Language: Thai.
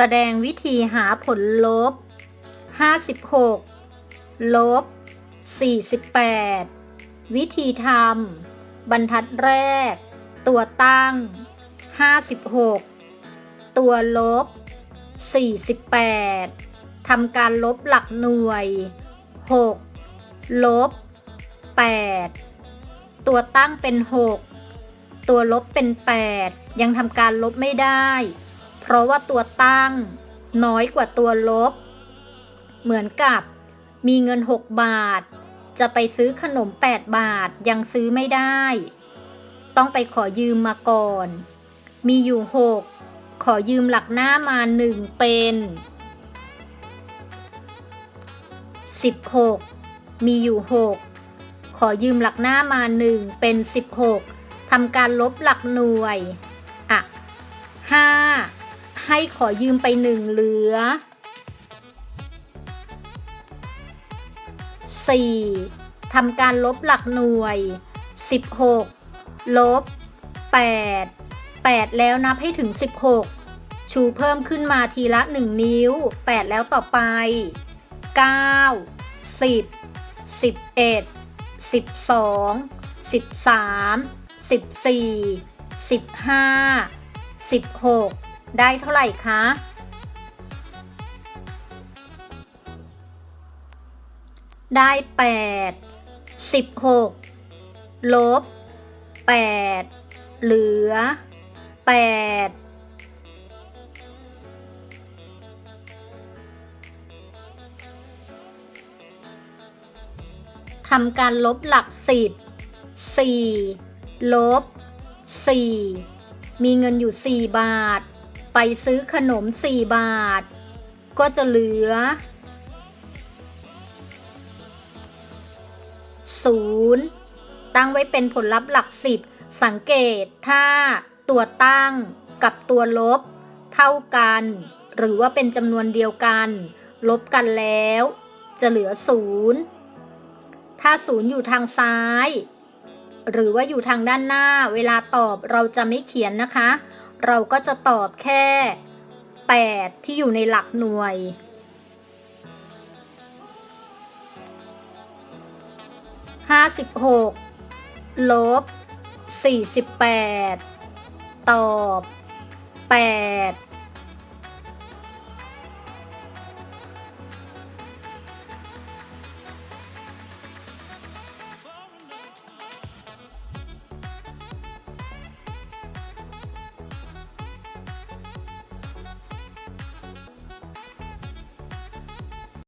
แสดงวิธีหาผลลบ 56 ลบ 48 วิธีทำบรรทัดแรก ตัวตั้ง 56 ตัวลบ 48 ทำการลบหลักหน่วย 6 ลบ 8 ตัวตั้งเป็น 6 ตัวลบเป็น 8 ยังทำการลบไม่ได้ เพราะว่าตัวตั้งน้อยกว่าตัวลบ เหมือนกับมีเงิน 6 บาท จะไปซื้อขนม 8 บาทยังซื้อไม่ได้ ต้องไปขอยืมมาก่อน มีอยู่ 6 ขอยืมหลักหน้ามา 1 เป็น 16 มีอยู่ 6 ขอยืมหลักหน้ามา 1 เป็น 16ทำการลบหลักหน่วย อะ 5 ให้ขอยืมไป1เหลือ 4. ทำการลบหลักหน่วย 16 ลบ 8 8 แล้วนับให้ถึง 16 ชูเพิ่มขึ้นมาทีละ 1 นิ้ว 8 แล้วต่อไป 9 10 11 12 13 14 15 16 ได้เท่าไหร่คะ ได้ 8 16 ลบ 8 เหลือ 8ทำการลบหลัก10 4ลบ4มีเงินอยู่4บาท ไปซื้อขนม 4 บาท ก็จะเหลือ 0 ตั้งไว้เป็นผลลัพธ์หลัก 10 สังเกตถ้าตัวตั้งกับตัวลบ เท่ากัน หรือว่าเป็นจำนวนเดียวกัน ลบกันแล้ว จะเหลือ 0 ถ้า 0 อยู่ทางซ้าย หรือว่าอยู่ทางด้านหน้า เวลาตอบเราจะไม่เขียนนะคะ เราก็จะตอบแค่ 8 ที่อยู่ในหลักหน่วยห้าสิบหกลบสี่สิบแปดตอบแปด